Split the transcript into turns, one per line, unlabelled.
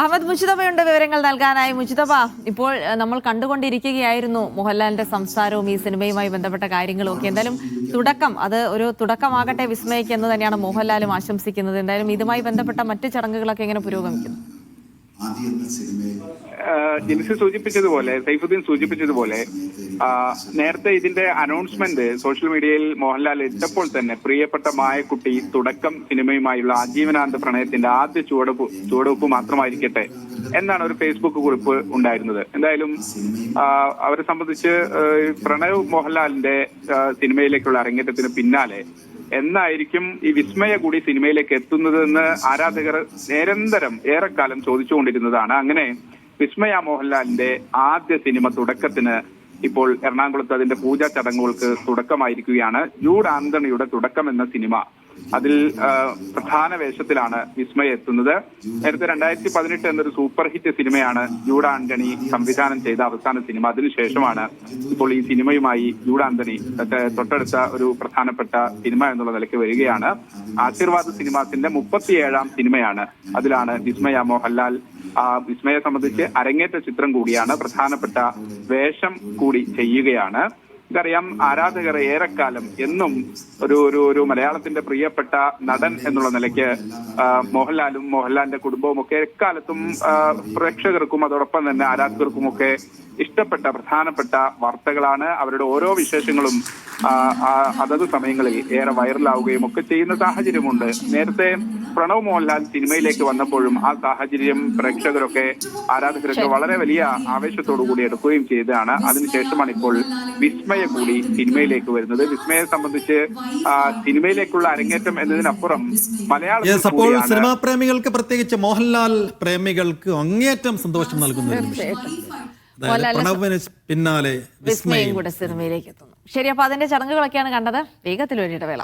അഹമ്മദ് മുജിതബയുണ്ട് വിവരങ്ങൾ നൽകാനായി. മുജിതബ ഇപ്പോൾ നമ്മൾ കണ്ടുകൊണ്ടിരിക്കുകയായിരുന്നു മോഹൻലാലിന്റെ സംസാരവും ഈ സിനിമയുമായി ബന്ധപ്പെട്ട കാര്യങ്ങളും ഒക്കെ. എന്തായാലും തുടക്കം അത് ഒരു തുടക്കമാകട്ടെ വിസ്മയക്ക് എന്ന് തന്നെയാണ് മോഹൻലാലും ആശംസിക്കുന്നത്. എന്തായാലും ഇതുമായി ബന്ധപ്പെട്ട മറ്റ് ചടങ്ങുകളൊക്കെ എങ്ങനെ പുരോഗമിക്കുന്നു?
ജിൻസി സൂചിപ്പിച്ചതുപോലെ സൈഫുദ്ദീൻ സൂചിപ്പിച്ചതുപോലെ നേരത്തെ ഇതിന്റെ അനൗൺസ്മെന്റ് സോഷ്യൽ മീഡിയയിൽ മോഹൻലാൽ ഇട്ടപ്പോൾ തന്നെ പ്രിയപ്പെട്ട മായക്കുട്ടി തുടക്കം സിനിമയുമായുള്ള ആജീവനാന്ത പ്രണയത്തിന്റെ ആദ്യ ചുവടുപ്പ് ചുവടുവെപ്പ് മാത്രമായിരിക്കട്ടെ എന്നാണ് ഒരു ഫേസ്ബുക്ക് കുറിപ്പ് ഉണ്ടായിരുന്നത്. എന്തായാലും അവരെ സംബന്ധിച്ച് പ്രണയ് മോഹൻലാലിന്റെ സിനിമയിലേക്കുള്ള അരങ്ങേറ്റത്തിന് പിന്നാലെ എന്നായിരിക്കും ഈ വിസ്മയ കൂടി സിനിമയിലേക്ക് എത്തുന്നതെന്ന് ആരാധകർ നിരന്തരം ഏറെക്കാലം ചോദിച്ചുകൊണ്ടിരുന്നതാണ്. അങ്ങനെ വിസ്മയ മോഹൻലാലിന്റെ ആദ്യ സിനിമ തുടക്കത്തിന് ഇപ്പോൾ എറണാകുളത്ത് അതിന്റെ പൂജാ ചടങ്ങുകൾക്ക് തുടക്കമായിരിക്കുകയാണ്. ജൂഡ് ആന്റണിയുടെ തുടക്കം എന്ന സിനിമ അതിൽ പ്രധാന വേഷത്തിലാണ് വിസ്മയ എത്തുന്നത്. നേരത്തെ രണ്ടായിരത്തി പതിനെട്ട് എന്നൊരു സൂപ്പർ ഹിറ്റ് സിനിമയാണ് ജൂഡ് ആന്റണി സംവിധാനം ചെയ്ത അവസാന സിനിമ. അതിനുശേഷമാണ് ഇപ്പോൾ ഈ സിനിമയുമായി ജൂഡ് ആന്റണി തൊട്ട് തൊട്ടടുത്ത ഒരു പ്രധാനപ്പെട്ട സിനിമ എന്നുള്ള നിലയ്ക്ക് വരികയാണ്. ആശീർവാദ് സിനിമാസിന്റെ മുപ്പത്തിയേഴാം സിനിമയാണ്. അതിലാണ് വിസ്മയ മോഹൻലാൽ വിസ്മയെ സംബന്ധിച്ച് അരങ്ങേറ്റ ചിത്രം കൂടിയാണ്. പ്രധാനപ്പെട്ട വേഷം കൂടി ചെയ്യുകയാണ്. ഇതറിയാം ആരാധകർ ഏറെക്കാലം എന്നും ഒരു ഒരു ഒരു മലയാളത്തിന്റെ പ്രിയപ്പെട്ട നടൻ എന്നുള്ള നിലയ്ക്ക് മോഹൻലാലും മോഹൻലാലിന്റെ കുടുംബവും ഒക്കെ എക്കാലത്തും പ്രേക്ഷകർക്കും അതോടൊപ്പം തന്നെ ആരാധകർക്കും ഒക്കെ ഇഷ്ടപ്പെട്ട പ്രധാനപ്പെട്ട വാർത്തകളാണ് അവരുടെ ഓരോ വിശേഷങ്ങളും അതത് സമയങ്ങളിൽ ഏറെ വൈറലാവുകയും ഒക്കെ ചെയ്യുന്ന സാഹചര്യമുണ്ട്. നേരത്തെ പ്രണവ് മോഹൻലാൽ സിനിമയിലേക്ക് വന്നപ്പോഴും ആ സാഹചര്യം പ്രേക്ഷകരൊക്കെ ആരാധകരൊക്കെ വളരെ വലിയ ആവേശത്തോടു കൂടി എടുക്കുകയും ചെയ്തതാണ്. അതിനുശേഷമാണ് ഇപ്പോൾ വിസ്മയ കൂടി സിനിമയിലേക്ക് വരുന്നത്. വിസ്മയെ സംബന്ധിച്ച് സിനിമയിലേക്കുള്ള അരങ്ങേറ്റം എന്നതിനപ്പുറം
മലയാള അപ്പോൾ സിനിമാ പ്രേമികൾക്ക് പ്രത്യേകിച്ച് മോഹൻലാൽ പ്രേമികൾക്ക് അങ്ങേറ്റം സന്തോഷം നൽകുന്ന പ്രണവിന് പിന്നാലെ
വിസ്മയും
വിസ്മയും.
കൂടെ സിനിമയിലേക്ക് എത്തുന്നു. ശരി അപ്പൊ അതിന്റെ ചടങ്ങുകളൊക്കെയാണ് കണ്ടത്. വേഗത്തിൽ ഒരു ഇടവേള